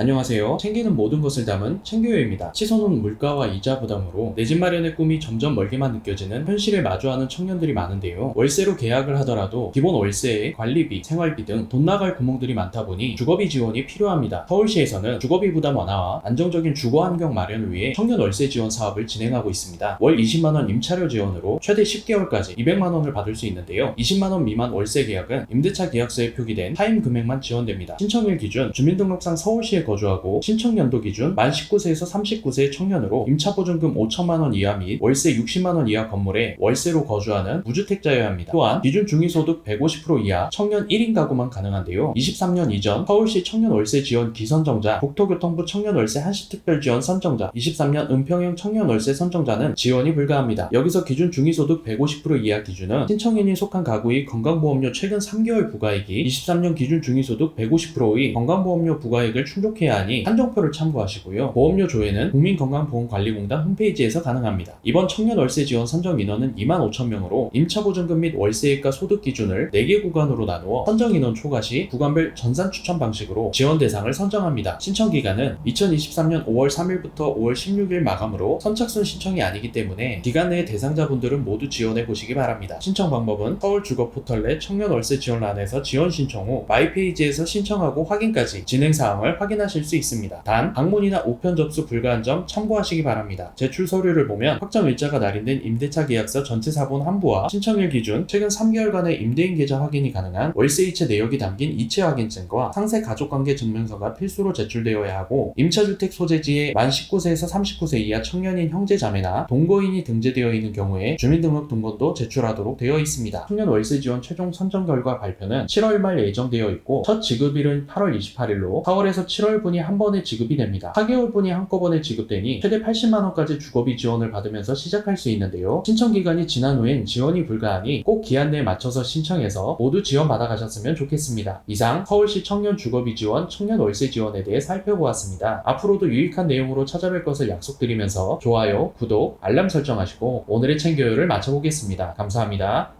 안녕하세요. 챙기는 모든 것을 담은 챙겨요입니다. 치솟는 물가와 이자 부담으로 내 집 마련의 꿈이 점점 멀게만 느껴지는 현실에 마주하는 청년들이 많은데요. 월세로 계약을 하더라도 기본 월세에 관리비, 생활비 등 돈 나갈 구멍들이 많다 보니 주거비 지원이 필요합니다. 서울시에서는 주거비 부담 완화와 안정적인 주거 환경 마련을 위해 청년 월세 지원 사업을 진행하고 있습니다. 월 20만 원 임차료 지원으로 최대 10개월까지 200만 원을 받을 수 있는데요. 20만 원 미만 월세 계약은 임대차 계약서에 표기된 타임 금액만 지원됩니다. 신청일 기준 주민등록상 서울시에 거주하고 신청 연도 기준 만 19세에서 39세의 청년으로 임차보증금 5천만 원 이하 및 월세 60만 원 이하 건물에 월세로 거주하는 무주택자여야 합니다. 또한 기준 중위소득 150% 이하 청년 1인 가구만 가능한데요. 23년 이전 서울시 청년 월세 지원 기선정자, 국토교통부 청년 월세 한시특별 지원 선정자, 23년 은평형 청년 월세 선정자는 지원이 불가합니다. 여기서 기준 중위소득 150% 이하 기준은 신청인이 속한 가구의 건강보험료 최근 3개월 부가액이 23년 기준 중위소득 150%의 건강보험료 부가액을 충족해 야 하니 한정표를 참고하시고요. 보험료 조회는 국민건강보험관리공단 홈페이지에서 가능합니다. 이번 청년 월세 지원 선정 인원은 2만 5천 명으로 임차보증금 및 월세액과 소득 기준을 4개 구간으로 나누어 선정 인원 초과 시 구간별 전산 추천 방식으로 지원 대상을 선정합니다. 신청 기간은 2023년 5월 3일부터 5월 16일 마감으로 선착순 신청이 아니기 때문에 기간 내에 대상자분들은 모두 지원해 보시기 바랍니다. 신청 방법은 서울 주거 포털 내 청년 월세 지원란에서 지원 신청 후 마이 페이지에서 신청하고 확인까지 진행 사항을 확인 하실 수 있습니다. 단 방문이나 우편 접수 불가한 점 참고하시기 바랍니다. 제출 서류를 보면 확정 일자가 날인된 임대차 계약서 전체 사본 한부와 신청일 기준 최근 3개월간의 임대인 계좌 확인이 가능한 월세 이체 내역이 담긴 이체 확인증과 상세 가족관계 증명서가 필수로 제출되어야 하고 임차주택 소재지에 만 19세에서 39세 이하 청년인 형제자매나 동거인이 등재되어 있는 경우에 주민등록 등본도 제출하도록 되어 있습니다. 청년 월세 지원 최종 선정 결과 발표는 7월 말 예정되어 있고 첫 지급일은 8월 28일로 4월에서 7 월분이 한 번에 지급이 됩니다. 4개월분이 한꺼번에 지급되니 최대 80만 원까지 주거비 지원을 받으면서 시작할 수 있는데요. 신청 기간이 지난 후엔 지원이 불가하니 꼭 기한 내에 맞춰서 신청해서 모두 지원 받아가셨으면 좋겠습니다. 이상 서울시 청년 주거비 지원, 청년 월세 지원에 대해 살펴보았습니다. 앞으로도 유익한 내용으로 찾아뵐 것을 약속드리면서 좋아요, 구독, 알람 설정하시고 오늘의 챙겨요를 마쳐보겠습니다. 감사합니다.